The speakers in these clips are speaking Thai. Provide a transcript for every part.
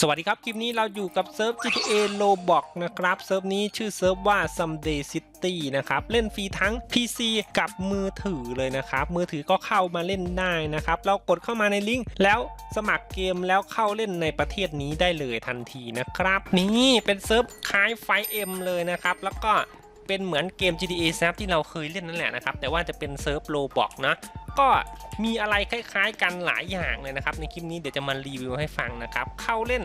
สวัสดีครับ คลิปนี้เราอยู่กับเซิร์ฟ GTA Roblox นะครับ เซิร์ฟนี้ชื่อเซิร์ฟว่า Someday City นะครับ เล่นฟรีทั้ง PC กับมือถือเลยนะครับ มือถือก็เข้ามาเล่นได้นะครับ เรากดเข้ามาในลิงก์แล้วสมัครเกมแล้วเข้าเล่นในประเทศนี้ได้เลยทันทีนะครับ นี่เป็นเซิร์ฟคล้ายไฟเอ็มเลยนะครับ แล้วก็ เป็นเหมือนเกม GTA s a p ที่เราเคยเล่นนั่นแหละนะครับ แต่ว่าจะเป็นเซิร์ฟโลบอกนะก็มีอะไรคล้ายๆกันหลายอย่างเลยนะครับ ในคลิปนี้เดี๋ยวจะมารีวิวให้ฟังนะครับ เข้าเล่น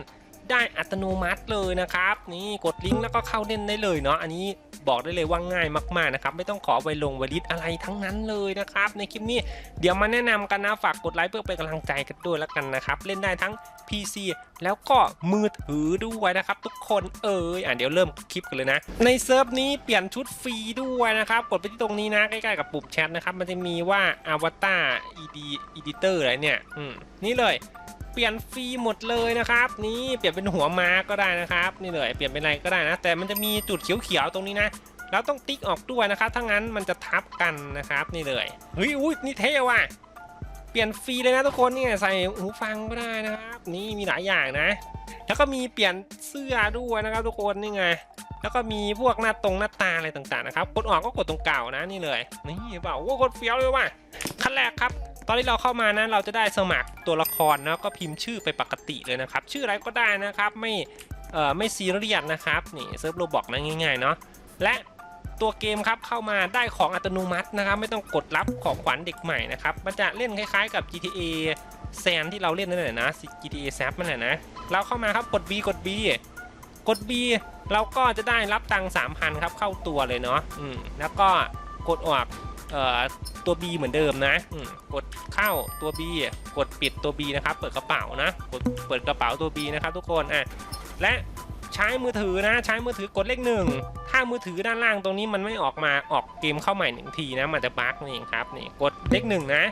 ได้อัตโนมัติเลยนะครับ นี่กดลิงก์แล้วก็เข้าเล่นได้เลยเนาะอันนี้บอกได้เลยว่าง่ายมากๆนะครับไม่ต้องขอไวลงไวลิสอะไรทั้งนั้นเลยนะครับ ในคลิปนี้เดี๋ยวมาแนะนำกันนะฝากกดไลค์เพื่อเป็นกำลังใจกันด้วยแล้วกันนะครับ เล่นได้ทั้ง PC แล้วก็มือถือด้วยนะครับ ทุกคนเอ่ยอะเดี๋ยวเริ่มคลิปกันเลยนะ ในเซิร์ฟนี้เปลี่ยนชุดฟรีด้วยนะครับ กดไปที่ตรงนี้นะใกล้ๆกับปุ่มแชทนะครับมันจะมีว่า Avatar ED Editor อะไรเนี่ยอืมนี่เลย เปลี่ยนฟรีหมดเลยนะครับ นี่เปลี่ยนเป็นหัวม้าก็ได้นะครับ นี่เลยเปลี่ยนเป็นอะไรก็ได้นะ แต่มันจะมีจุดเขียวๆตรงนี้นะแล้วต้องติ๊กออกด้วยนะครับถ้างั้นมันจะทับกันนะครับ นี่เลยเฮ้ยอุ้ยนี่เท่ว่ะเปลี่ยนฟรีเลยนะทุกคนเนี่ยใส่หูฟังก็ได้นะครับ นี่มีหลายอย่างนะ แล้วก็มีเปลี่ยนเสื้อด้วยนะครับทุกคนนี่ไงแล้วก็มีพวกหน้าตรงหน้าตาอะไรต่างๆนะครับกดออกก็กดตรงเก่านะนี่เลยนี่เปล่าโอ้โหกดเฟี้ยวเลยว่ะขั้นแรกครับ ตอนที่เราเข้ามานะเราจะได้สมัครตัวละครนะก็พิมพ์ชื่อไปปกติเลยนะครับ ชื่ออะไรก็ได้นะครับไม่เอ่อไม่ซีเรียสนะครับนี่เซิร์ฟโรบอกนะง่ายๆเนาะและตัวเกมครับเข้ามาได้ของอัตโนมัตินะครับ ไม่ต้องกดรับของขวัญเด็กใหม่นะครับมันจะเล่นคล้ายๆกับ GTA แซนที่เราเล่นนั่นแหละนะ GTA s a p นั่นแหละนะเราเข้ามาครับกด B กด B กด B เราก็จะได้รับตังค์3,000ครับเข้าตัวเลยเนาะอืมแล้วก็กดออก ตัว B เหมือนเดิมนะกดเข้าตัว B กดปิดตัว B นะครับ เปิดกระเป๋านะกดเปิดกระเป๋าตัว B นะครับทุกคนอะและใช้มือถือนะ ใช้มือถือกดเลขหนึ่งถ้ามือถือด้านล่างตรงนี้มันไม่ออกมาออกเกมเข้าใหม่หนึ่งทีนะมันจะบั๊กนี่เองครับนี่กดเลขหนึ่งนะ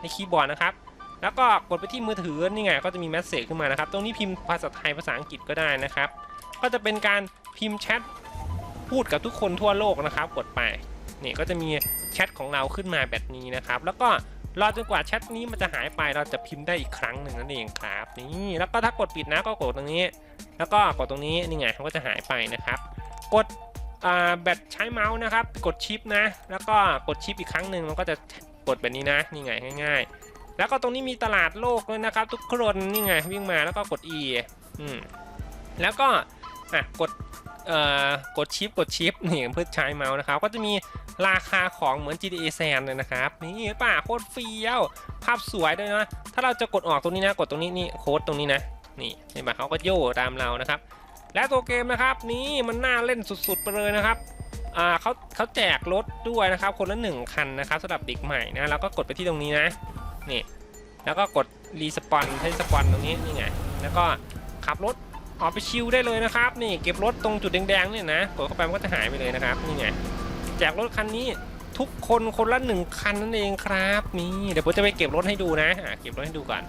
ในคีย์บอร์ดนะครับแล้วก็กดไปที่มือถือนี่ไงก็จะมีแมสเซจขึ้นมานะครับ ตรงนี้พิมพ์ภาษาไทยภาษาอังกฤษก็ได้นะครับ ก็จะเป็นการพิมพ์แชทพูดกับทุกคนทั่วโลกนะครับ กดไป นี่ก็จะมีแชทของเราขึ้นมาแบบนี้นะครับ แล้วก็รอจนกว่าแชทนี้มันจะหายไปเราจะพิมพ์ได้อีกครั้งหนึ่งนั่นเองครับนี่แล้วก็ถ้ากดปิดนะก็กดตรงนี้ แล้วก็กดตรงนี้นี่ไงมันก็จะหายไปนะครับ กดอ่าแบตใช้เมาส์นะครับ กดชิปนะ แล้วก็กดชิปอีกครั้งหนึ่งมันก็จะกดแบบนี้นะนี่ไงง่าย ๆ แล้วก็ตรงนี้มีตลาดโลกด้วยนะครับ ทุกคนนี่ไงวิ่งมาแล้วก็กด E อืมแล้วก็อะกดเอ่อกดชิปกดชิปนี่เพื่อใช้เมาส์นะครับ ก็จะมี ราคาของเหมือน GTA San เลยนะครับ นี่ป่ะโคตรเฟี้ยว ภาพสวยด้วยนะ ถ้าเราจะกดออกตรงนี้นะ กดตรงนี้นี่โค้ดตรงนี้นะ นี่เห็นป่ะเขาก็โย่ตามเรานะครับ และตัวเกมนะครับนี่มันน่าเล่นสุดๆไปเลยนะครับอ่าเขาเขาแจกรถด้วยนะครับ คนละหนึ่งคันนะครับสำหรับเด็กใหม่นะแล้วก็กดไปที่ตรงนี้นะนี่แล้วก็กดรีสปอนให้สปอนตรงนี้นี่ไงแล้วก็ขับรถออกไปชิลได้เลยนะครับ นี่เก็บรถตรงจุดแดงๆเนี่ยนะกดเข้าไปมันก็จะหายไปเลยนะครับนี่ไง แจกรถคันนี้ทุกคนคนละหนึ่งคันนั่นเองครับนี่เดี๋ยวผมจะไปเก็บรถให้ดูนะอะเก็บรถให้ดูก่อน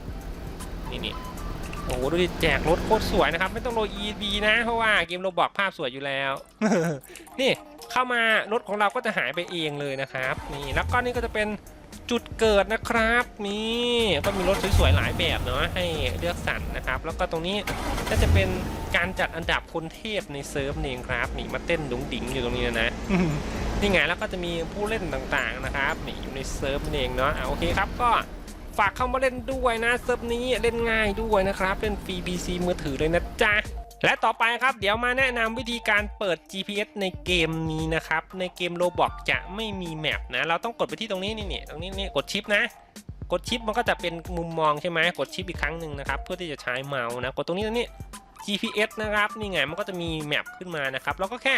นี่นี่โอ้โหดูดิแจกรถโคตรสวยนะครับ ไม่ต้องโหลด EB นะเพราะว่าเกมโรบอกภาพสวยอยู่แล้ว นี่เข้ามารถของเราก็จะหายไปเองเลยนะครับ นี่แล้วก็นี่ก็จะเป็นจุดเกิดนะครับนี่ก็มีรถสวยๆหลายแบบเนาะให้เลือกสรรนะครับ แล้วก็ตรงนี้ก็จะเป็นการจัดอันดับคนเทพในเซิร์ฟนี่เองครับนี่มาเต้นดุงดิงอยู่ตรงนี้นะ นี่ไงแล้วก็จะมีผู้เล่นต่างๆนะครับนี่อยู่ในเซิร์ฟนี่เองเนาะอะโอเคครับก็ฝากเข้ามาเล่นด้วยนะเซิร์ฟนี้เล่นง่ายด้วยนะครับเล่นฟรี PC มือถือเลยนะจ๊ะและต่อไปครับเดี๋ยวมาแนะนำวิธีการเปิด GPS ในเกมนี้นะครับ ในเกม Roblox จะไม่มีแมปนะ เราต้องกดไปที่ตรงนี้นี่นี่ตรงนี้นี่กดชิปนะ กดชิปมันก็จะเป็นมุมมองใช่ไหมกดชิปอีกครั้งหนึ่งนะครับ เพื่อที่จะใช้เมาส์นะ กดตรงนี้ตรงนี้ GPS นะครับนี่ไงมันก็จะมีแมปขึ้นมานะครับ เราก็แค่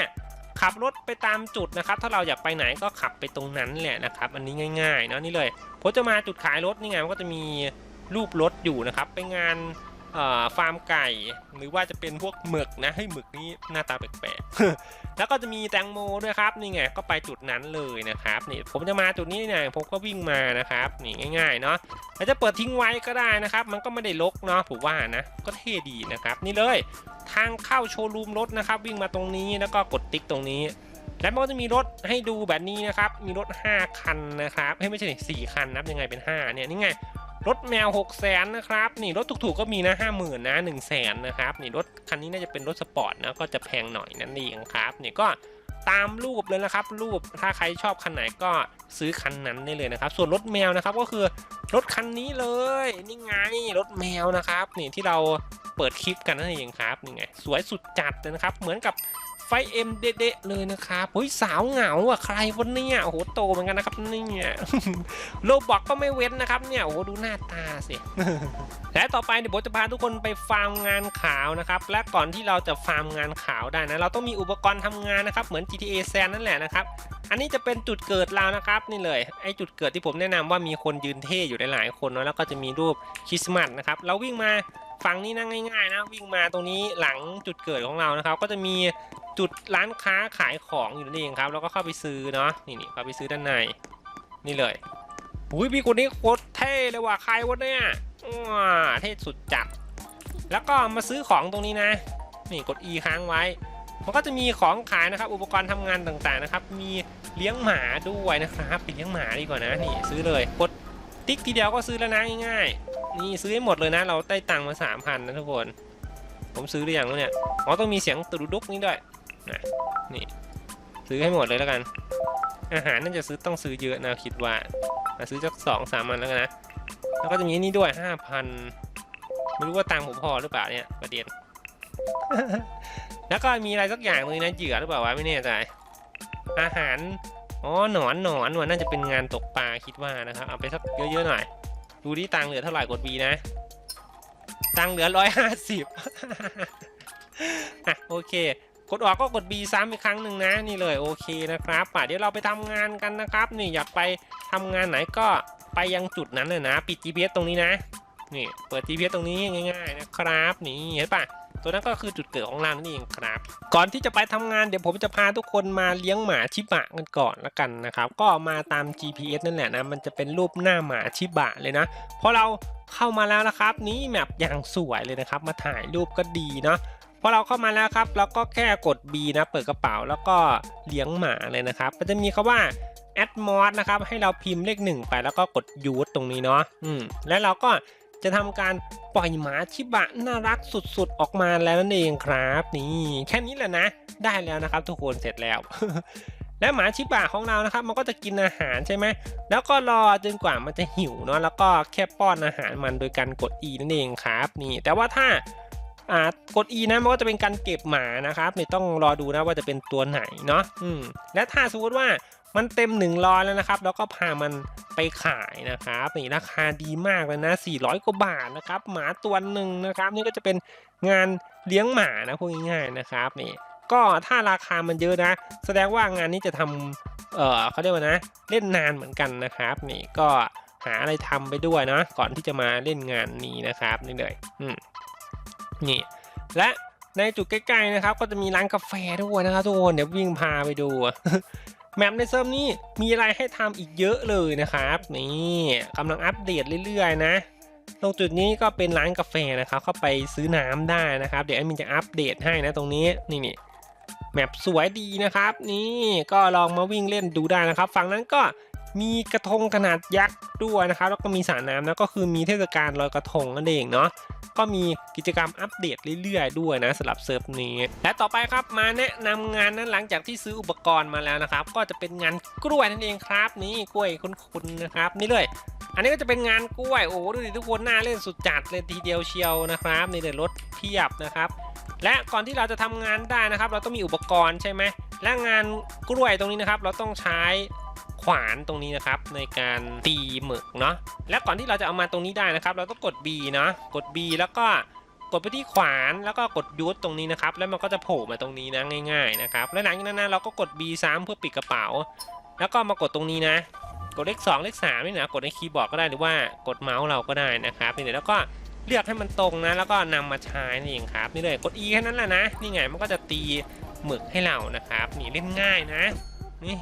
ขับรถไปตามจุดนะครับ ถ้าเราอยากไปไหนก็ขับไปตรงนั้นแหละนะครับ อันนี้ง่ายๆเนาะนี่เลยผมจะมาจุดขายรถนี่ไงมันก็จะมีรูปรถอยู่นะครับ ไปงานฟาร์มไก่ หรือว่าจะเป็นพวกหมึกนะให้หมึกนี้หน้าตาแปลกๆ แล้วก็จะมีแตงโมด้วยครับนี่ไงก็ไปจุดนั้นเลยนะครับนี่ผมจะมาจุดนี้เนี่ยผมก็วิ่งมานะครับนี่ง่ายๆเนาะแล้วจะเปิดทิ้งไว้ก็ได้นะครับ มันก็ไม่ได้ลกเนาะผมว่านะก็เท่ดีนะครับ นี่เลยทางเข้าโชว์รูมรถนะครับ วิ่งมาตรงนี้แล้วก็กดติ๊กตรงนี้ แล้วมันก็จะมีรถให้ดูแบบนี้นะครับ มีรถ 5 คันนะครับให้ยไม่ใช่สี่คันนับยังไงเป็น 5 เนี่ยนี่ไง รถแมว6 0แสนนะครับ นี่รถถูกๆก็มีนะห้าหมื่นนะ1นึ่งแสนนะครับ นี่รถคันนี้น่าจะเป็นรถสปอร์ตนะ ก็จะแพงหน่อยนั่นเองครับ นี่ก็ตามรูปเลยนะครับ รูปถ้าใครชอบคันไหนก็ซื้อคันนั้นได้เลยนะครับ ส่วนรถแมวนะครับก็คือรถคันนี้เลย นี่ไงรถแมวนะครับ นี่ที่เราเปิดคลิปกันนั่นเองครับนี่ไง สวยสุดจัดเลยนะครับ เหมือนกับ ไฟเอ็มเดะๆเลยนะครับเฮ้ยสาวเหงาอะใครวะเนี่ยโอ้โหโตเหมือนกันนะครับเนี่ยโลบอกก็ไม่เว้นนะครับเนี่ยโอ้โหดูหน้าตาสิและต่อไปเดี๋ยวผมจะพาทุกคนไปฟาร์มงานขาวนะครับและก่อนที่เราจะฟาร์มงานขาวได้นะเราต้องมีอุปกรณ์ทำงานนะครับเหมือน GTA San นั่นแหละนะครับอันนี้จะเป็นจุดเกิดเรานะครับนี่เลยไอจุดเกิดที่ผมแนะนำว่ามีคนยืนเท่อยู่หลายๆคนเนอะแล้วก็จะมีรูปคริสต์มาสนะครับเราวิ่งมา ฝั่งนี้นั่งง่ายๆนะวิ่งมาตรงนี้หลังจุดเกิดของเรานะครับ ก็จะมีจุดร้านค้าขายของอยู่นั่นเองครับ แล้วก็เข้าไปซื้อเนาะนี่นี่เข้าไปซื้อด้านในนี่เลยอุ้ยพี่คนนี้โคตรเท่เลยว่ะใครวะเนี่ยว้าเท่สุดจัดแล้วก็มาซื้อของตรงนี้นะนี่กด E ค้างไว้ มันก็จะมีของขายนะครับ อุปกรณ์ทำงานต่างๆนะครับ มีเลี้ยงหมาด้วยนะครับไปเลี้ยงหมาดีกว่านะนี่ซื้อเลยกดติ๊กทีเดียวก็ซื้อแล้วนะง่ายๆ นี่ซื้อให้หมดเลยนะ เราได้ตังค์มาสามพันนะทุกคน ผมซื้อหรือยังแล้เนี่ย อ๋อต้องมีเสียงตุดุกนี่ด้วยนะนี่ซื้อให้หมดเลยแล้วกัน อาหารน่าจะซื้อต้องซื้อเยอะนะคิดว่าซื้อสักสองสามอันแล้วกันนะ แล้วก็จะมีนนี้ด้วยห้าพันไม่รู้ว่าตังค์ผมพอหรือเปล่าเนี่ยประเด็น แล้วก็มีอะไรสักอย่างเลยนะเหยื่อหรือเปล่าวะไม่แน่ใจ อาหาร อ๋อหนอนหนอนว่ะน่าจะเป็นงานตกปลาคิดว่านะครับเอาไปสักเยอะๆหน่อย ดูที่ตังเหลือเท่าไหร่กด B นะ ตังเหลือร้อยห้าสิบโอเค กดออกก็กด B ซ้ำอีกครั้งหนึ่งนะ นี่เลยโอเคนะครับป่ะเดี๋ยวเราไปทำงานกันนะครับ นี่อยากไปทำงานไหนก็ไปยังจุดนั้นเลยนะ ปิด GPS ตรงนี้นะ นี่เปิด GPS ตรงนี้ง่าย ๆ นะครับ นี่เห็นปะ ตัวนั้นก็คือจุดเกิดของเรานั่นเองครับ ก่อนที่จะไปทำงานเดี๋ยวผมจะพาทุกคนมาเลี้ยงหมาชิบะกันก่อนละกันนะครับ ก็มาตาม GPS นั่นแหละนะ มันจะเป็นรูปหน้าหมาชิบะเลยนะพอเราเข้ามาแล้วนะครับ นี่แมปอย่างสวยเลยนะครับ มาถ่ายรูปก็ดีเนาะพอเราเข้ามาแล้วครับเราก็แค่กด B นะ เปิดกระเป๋าแล้วก็เลี้ยงหมาเลยนะครับมันจะมีคาว่า add mod นะครับให้เราพิมพ์เลขหนึ่งไปแล้วก็กด use ตรงนี้เนาะอืมและเราก็จะทำการ ปล่อยหมาชิบะน่ารักสุดๆ ออกมาแล้วนั่นเองครับ นี่แค่นี้แหละนะ ได้แล้วนะครับ ทุกคนเสร็จแล้ว และหมาชิบะของเรานะครับ มันก็จะกินอาหารใช่ไหมแล้วก็รอจนกว่ามันจะหิวเนาะแล้วก็แค่ป้อนอาหารมันโดยการกด E นั่นเองครับ นี่ แต่ว่าถ้าอ่ากด E นะมันก็จะเป็นการเก็บหมานะครับนี่ต้องรอดูนะว่าจะเป็นตัวไหนเนาะอืมและถ้าสมมติว่ามันเต็ม1ร้อยแล้วนะครับ แล้วก็พามัน ไปขายนะครับนี่ราคาดีมากเลยนะ 400 กว่าบาทนะครับ หมาตัวหนึ่งนะครับ นี่ก็จะเป็นงานเลี้ยงหมานะพูดง่ายๆนะครับนี่ก็ถ้าราคามันเยอะนะ แสดงว่างานนี้จะทำเออเขาเรียกว่านะ เล่นนานเหมือนกันนะครับนี่ก็หาอะไรทำไปด้วยนะก่อนที่จะมาเล่นงานนี้นะครับนี่เลยอืมนี่และในจุดใกล้ๆนะครับ ก็จะมีร้านกาแฟด้วยนะครับทุกคนเดี๋ยววิ่งพาไปดู แมปในเซิร์ฟนี้มีอะไรให้ทำอีกเยอะเลยนะครับนี่กำลังอัปเดตเรื่อยๆนะตรงจุดนี้ก็เป็นร้านกาแฟนะครับเข้าไปซื้อน้ำได้นะครับ เดี๋ยวแอดมินจะอัปเดตให้นะตรงนี้นี่นี่แมปสวยดีนะครับ นี่ก็ลองมาวิ่งเล่นดูได้นะครับ ฝั่งนั้นก็ มีกระทงขนาดยักษ์ด้วยนะครับ แล้วก็มีสระน้ำนะก็คือมีเทศกาลลอยกระทงนั่นเองเนาะก็มีกิจกรรมอัปเดตเรื่อยๆ ด้วยนะสำหรับเซิร์ฟนี้ และต่อไปครับมาแนะนำงานนั้นหลังจากที่ซื้ออุปกรณ์มาแล้วนะครับ ก็จะเป็นงานกล้วยนั่นเองครับ นี่กล้วยคุณๆนะครับ นี่เลย อันนี้ก็จะเป็นงานกล้วยโอ้ดูดิทุกคนน่าเล่นสุดจัดเลยทีเดียวเชียวนะครับนี่เลยรถเพียบนะครับ และก่อนที่เราจะทำงานได้นะครับ เราต้องมีอุปกรณ์ใช่ไหมและงานกล้วยตรงนี้นะครับ เราต้องใช้ ขวานตรงนี้นะครับในการตีหมึกเนาะและก่อนที่เราจะเอามาตรงนี้ได้นะครับ เราต้องกด B เนาะกด B แล้วก็กดไปที่ขวานแล้วก็กดยูทตรงนี้นะครับ แล้วมันก็จะโผล่มาตรงนี้นะง่าย ๆนะครับและหลังจากนั้นเราก็กด B ซ้ำเพื่อปิดกระเป๋า แล้วก็มากดตรงนี้นะ กดเลข2เลข3นี่นะกดในคีย์บอร์ดก็ได้หรือว่ากดเมาส์เราก็ได้นะครับนี่เลยแล้วก็เลือกให้มันตรงนะ แล้วก็นำมาใช้นี่เองครับนี่เลยกด E แค่นั้นแหละนะนี่ไงมันก็จะตีหมึกให้เรานะครับ นี่เล่นง่ายนะนี่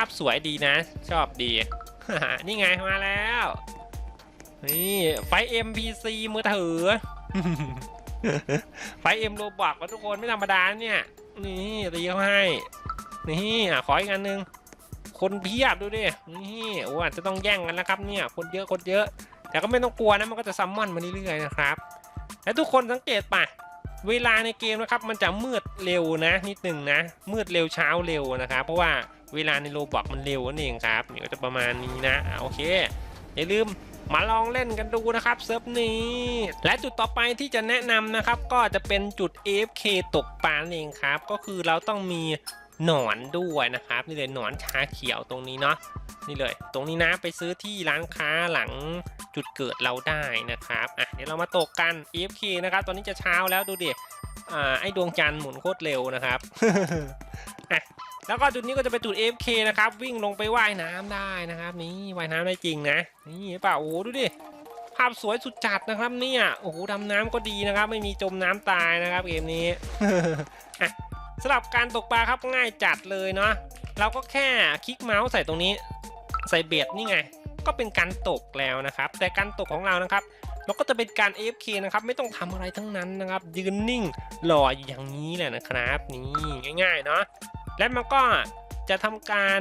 าพสวยดีนะ ชอบดี นี่ไงมาแล้ว นี่ไฟ MPC มือถือ ไฟเอ็มโรบอกว่าทุกคนไม่ธรรมดาเนี่ย นี่ตีเขาให้ นี่ขออีกอันหนึงคนเพียบดูดิ นี่โอ้อาจจะต้องแย่งกันแล้วครับเนี่ย คนเยอะคนเยอะ แต่ก็ไม่ต้องกลัวนะ มันก็จะซัมมอนมาเรื่อยๆนะครับ และทุกคนสังเกตปะเวลาในเกมนะครับ มันจะมืดเร็วนะ นิดหนึ่งนะ มืดเร็วเช้าเร็วนะครับ เพราะว่า เวลาในโรบอกมันเร็วนั่นเองครับนี่ก็จะประมาณนี้นะโอเคอย่าลืมมาลองเล่นกันดูนะครับเซิร์ฟนี้ และจุดต่อไปที่จะแนะนำนะครับ ก็จะเป็นจุด AFK ตกปลานเองครับ ก็คือเราต้องมีหนอนด้วยนะครับ นี่เลยหนอนชาเขียวตรงนี้เนาะนี่เลย ตรงนี้นะไปซื้อที่ร้านค้าหลังจุดเกิดเราได้นะครับอะเดี๋ยวเรามาตกกัน AFK นะครับตอนนี้จะเช้าแล้วดูดิอ่าไอดวงจันทร์หมุนโคตรเร็วนะครับอะ แล้วก็จุดนี้ก็จะเป็นจุด AFK นะครับ วิ่งลงไปว่ายน้ำได้นะครับ นี่ว่ายน้ำได้จริงนะ นี่เปล่าโอ้โหดูดิภาพสวยสุดจัดนะครับ เนี่ยโอ้โหดำน้ำก็ดีนะครับ ไม่มีจมน้ำตายนะครับเกมนี้อะสำหรับการตกปลาครับง่ายจัดเลยเนาะเราก็แค่คลิกเมาส์ใส่ตรงนี้ ใส่เบ็ดนี่ไง ก็เป็นการตกแล้วนะครับ แต่การตกของเรานะครับเราก็จะเป็นการ AFK นะครับ ไม่ต้องทำอะไรทั้งนั้นนะครับ ยืนนิ่งรออยู่อย่างนี้แหละนะครับ นี่ง่าย ๆ เนาะ และมันก็จะทำการ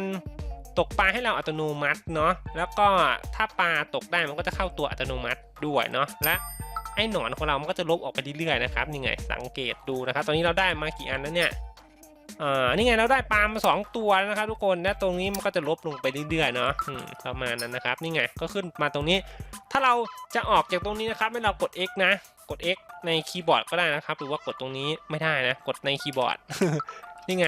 ตกปลาให้เราอัตโนมัติเนาะแล้วก็ถ้าปลาตกได้มันก็จะเข้าตัวอัตโนมัติด้วยเนาะและไอ้หนอนของเรามันก็จะลบออกไปเรื่อยๆนะครับนี่ไงสังเกตดูนะครับ ตอนนี้เราได้มากี่อันแล้วเนี่ยอ่านี่ไงเราได้ปลามาสองตัวนะครับ ทุกคนและตรงนี้มันก็จะลบลงไปเรื่อยๆเนาะประมาณนั้นนะครับนี่ไงก็ขึ้นมาตรงนี้ ถ้าเราจะออกจากตรงนี้นะครับให้เรากด X นะกด X ในคีย์บอร์ดก็ได้นะครับ หรือว่ากดตรงนี้ไม่ได้นะ กดในคีย์บอร์ดนี่ไง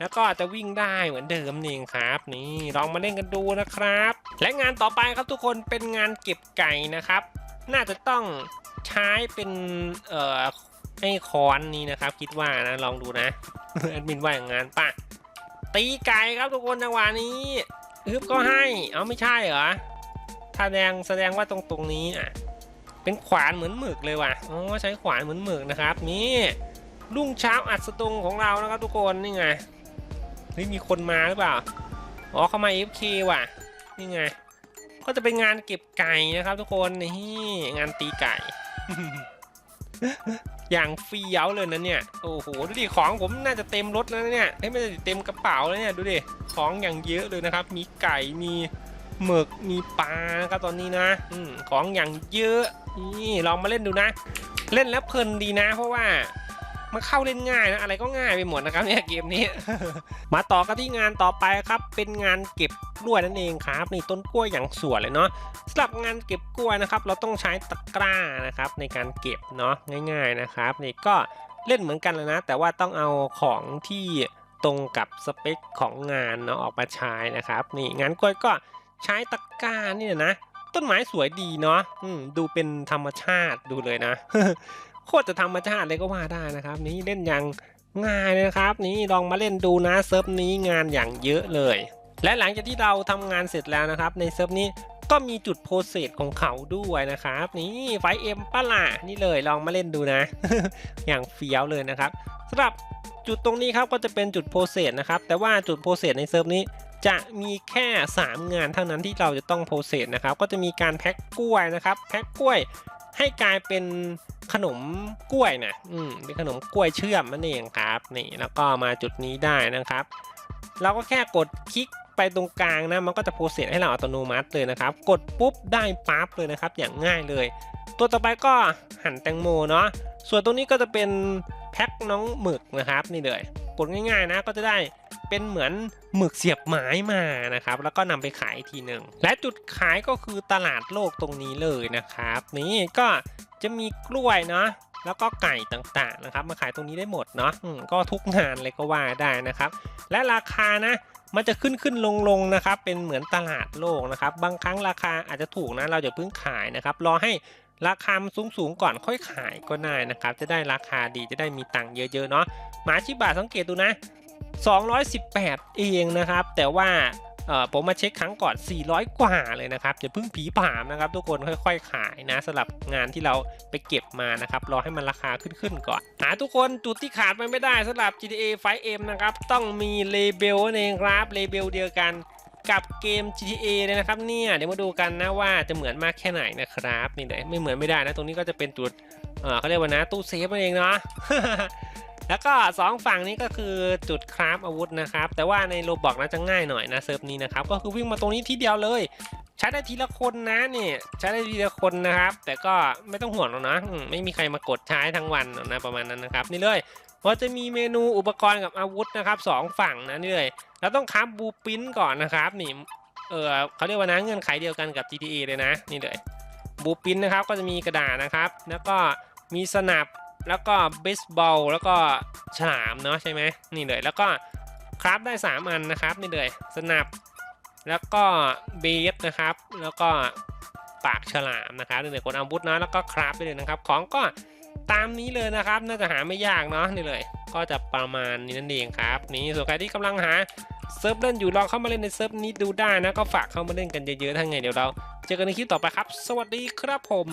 แล้วก็จะวิ่งได้เหมือนเดิมนี่เองครับ นี่ลองมาเล่นกันดูนะครับ และงานต่อไปครับทุกคนเป็นงานเก็บไก่นะครับ น่าจะต้องใช้เป็นเอ่อไอ้คอนนี้นะครับ คิดว่านะลองดูนะแอดมินว่าอย่างงั้นปะตีไก่ครับทุกคนจังหวะนี้ฮึบก็ให้เอาไม่ใช่เหรอถ้าแดงแสดงว่าตรงตรงนี้อะเป็นขวานเหมือนหมึกเลยว่ะอ๋อใช้ขวานเหมือนหมึกนะครับนี่รุ่งเช้าอัดสตรงของเรานะครับทุกคนนี่ไง ฮ้ยมีคนมาหรือเปล่า อ๋อเข้ามา FK ว่ะ นี่ไง ก็จะเป็นงานเก็บไก่นะครับ ทุกคนนี่งานตีไก่ อย่างเฟี้ยวเลยนะเนี่ย โอ้โห ดูดิ ของผมน่าจะเต็มรถแล้วเนี่ยเฮ้ยไม่ได้เต็มกระเป๋าแล้วเนี่ย ดูดิ ของอย่างเยอะเลยนะครับ มีไก่ มีหมึก มีปลาครับตอนนี้นะอืของอย่างเยอะ นี่ลองมาเล่นดูนะ เล่นแล้วเพลินดีนะ เพราะว่า มันเข้าเล่นง่ายนะอะไรก็ง่ายไปหมดนะครับเนี่ยเกมนี้ มาต่อกันที่งานต่อไปครับเป็นงานเก็บกล้วยนั่นเองครับนี่ต้นกล้วยอย่างสวยเลยเนาะสำหรับงานเก็บกล้วยนะครับ เราต้องใช้ตะกร้านะครับในการเก็บเนาะง่าย ๆนะครับ นี่ก็เล่นเหมือนกันเลยนะ แต่ว่าต้องเอาของที่ตรงกับสเปคของงานเนาะออกมาใช้นะครับ นี่งานกล้วยก็ใช้ตะกร้านี่นะต้นไม้สวยดีเนาะอืมดูเป็นธรรมชาติดูเลยนะ โคตรจะธรรมชาติเลยก็ว่าได้นะครับ นี่เล่นอย่างง่ายเลยนะครับ นี่ลองมาเล่นดูนะเซิร์ฟนี้งานอย่างเยอะเลย และหลังจากที่เราทำงานเสร็จแล้วนะครับ ในเซิร์ฟนี้ก็มีจุดโพสเซสของเขาด้วยนะครับ นี่ไฟเอ็มปะล่ะนี่เลยลองมาเล่นดูนะ อย่างเฟี้ยวเลยนะครับสำหรับจุดตรงนี้ครับก็จะเป็นจุดโพสเซสนะครับแต่ว่าจุดโพสเซสในเซิร์ฟนี้จะมีแค่ 3 งานเท่านั้นที่เราจะต้องโพสเซสนะครับ ก็จะมีการแพ็คกล้วยนะครับ แพ็คกล้วยให้กลายเป็น ขนมกล้วยนะอืมเป็นขนมกล้วยเชื่อมนั่นเองครับนี่แล้วก็มาจุดนี้ได้นะครับ เราก็แค่กดคลิกไปตรงกลางนะมันก็จะโพสเซสให้เราอัตโนมัติเลยนะครับ กดปุ๊บได้ปั๊บเลยนะครับ อย่างง่ายเลย ตัวต่อไปก็หั่นแตงโมเนาะส่วนตรงนี้ก็จะเป็นแพ็คน้องหมึกนะครับ นี่เลยกดง่ายๆนะก็จะได้ เป็นเหมือนหมึกเสียบไม้มานะครับ แล้วก็นำไปขายทีหนึ่ง และจุดขายก็คือตลาดโลกตรงนี้เลยนะครับ นี่ก็จะมีกล้วยเนาะแล้วก็ไก่ต่างๆนะครับ มาขายตรงนี้ได้หมดเนาะก็ทุกงานเลยก็ว่าได้นะครับ และราคานะมันจะขึ้นขึ้นลงลงนะครับ เป็นเหมือนตลาดโลกนะครับ บางครั้งราคาอาจจะถูกนะ เราจะเพิ่งขายนะครับ รอให้ราคามันสูงสูงก่อนค่อยขายก็ได้นะครับ จะได้ราคาดีจะได้มีตังค์เยอะๆเนาะหมาชิบะสังเกตดูนะ 218 เองนะครับ แต่ว่าผมมาเช็คครั้งก่อน 400 กว่าเลยนะครับอย่าเพิ่งผีผามนะครับ ทุกคนค่อย ๆ ขายนะสำหรับงานที่เราไปเก็บมานะครับ รอให้มันราคาขึ้นๆก่อนหาทุกคนจุดที่ขาดไปไม่ได้สำหรับ GTA 5M นะครับ ต้องมีเลเบลนั่นเองครับเลเบลเดียวกันกับเกม GTA เลยนะครับเนี่ยเดี๋ยวมาดูกันนะว่าจะเหมือนมากแค่ไหนนะครับนี่เลยไม่เหมือนไม่ได้นะ ตรงนี้ก็จะเป็นจุดเอ่อเขาเรียกว่านะตู้เซฟนั่นเองเนาะ แล้วก็สองฝั่งนี้ก็คือจุดคราฟอาวุธนะครับ แต่ว่าในโรบอกนะจะง่ายหน่อยนะเซิร์ฟนี้นะครับ ก็คือวิ่งมาตรงนี้ที่เดียวเลย ใช้ได้ทีละคนนะเนี่ยใช้ได้ทีละคนนะครับ แต่ก็ไม่ต้องห่วงหรอกนะไม่มีใครมากดใช้ทั้งวันนะประมาณนั้นนะครับนี่เลยเราจะมีเมนูอุปกรณ์กับอาวุธนะครับสองฝั่งนะนี่เลยเราต้องคับบูปินก่อนนะครับนี่เออเขาเรียกว่านะเงื่อนไขเดียวกันกับ GTA เลยนะนี่เลยบูปินนะครับก็จะมีกระดาษนะครับ แล้วก็มีสนับ แล้วก็เบสบอลแล้วก็ฉลามเนาะใช่ไหมนี่เลยแล้วก็คราฟได้ 3 อันนะครับนี่เลยสนับแล้วก็เบสนะครับ แล้วก็ปากฉลามนะครับนี่เลยคนอาวุธนะแล้วก็คราฟไปเลยนะครับ ของก็ตามนี้เลยนะครับ น่าจะหาไม่ยากเนาะนี่เลย ก็จะประมาณนี้นั่นเองครับ นี่ส่วนใครที่กำลังหาเซิร์ฟเล่นอยู่ลองเข้ามาเล่นในเซิร์ฟนี้ดูได้นะก็ฝากเข้ามาเล่นกันเยอะๆทั้งไงเดี๋ยวเราเจอกันในคลิปต่อไปครับ สวัสดีครับผม